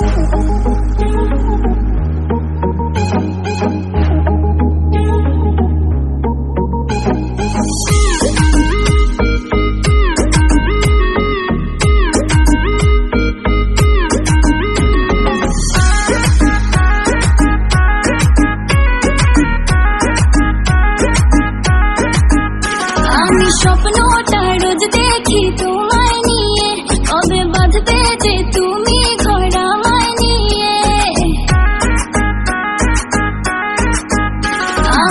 Thank you.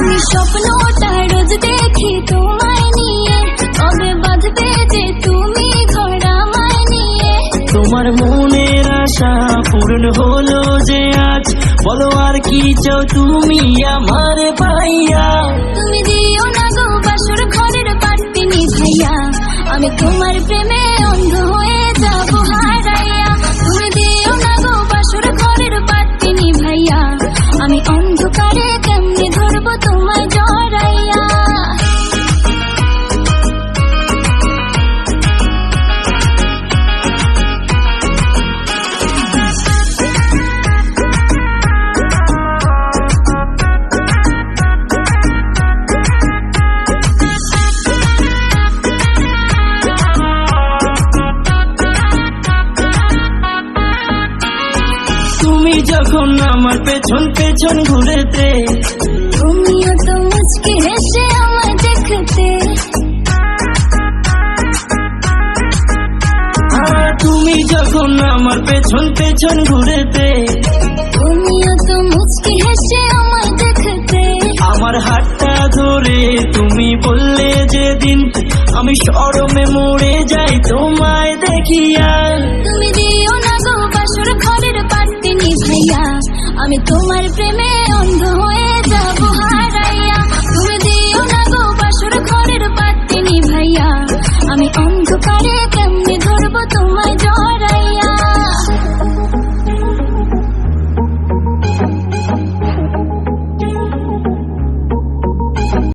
আমি স্বপ্নটা রোজ দেখি তোমায় নিয়ে। কবে বাঁধবে যে তুমি ঘর আমায় নিয়ে? তোমার মনের আশা পূরণ হলো যে আজ। বলো আর কি চাও তুমি আমার ভাইয়া? তুমি দিও না গো বাসর ঘরের পাট্টি নিভাইয়া আমি তোমার প্রেমে যখন আমার পেছন পেছন ঘুরেতে। তুমিও তো মুচকি হেসে আমায় দেখতে। তুমি যখন আমার পেছন পেছন ঘুরেতে তুমিও তো মুচকি হেসে আমায় দেখতে। আমার হাতটা ধরে তুমি বললে যেদিন আমি সরমে মরে যাই তোমায় দেখিয়া। আমি তোমার প্রেমে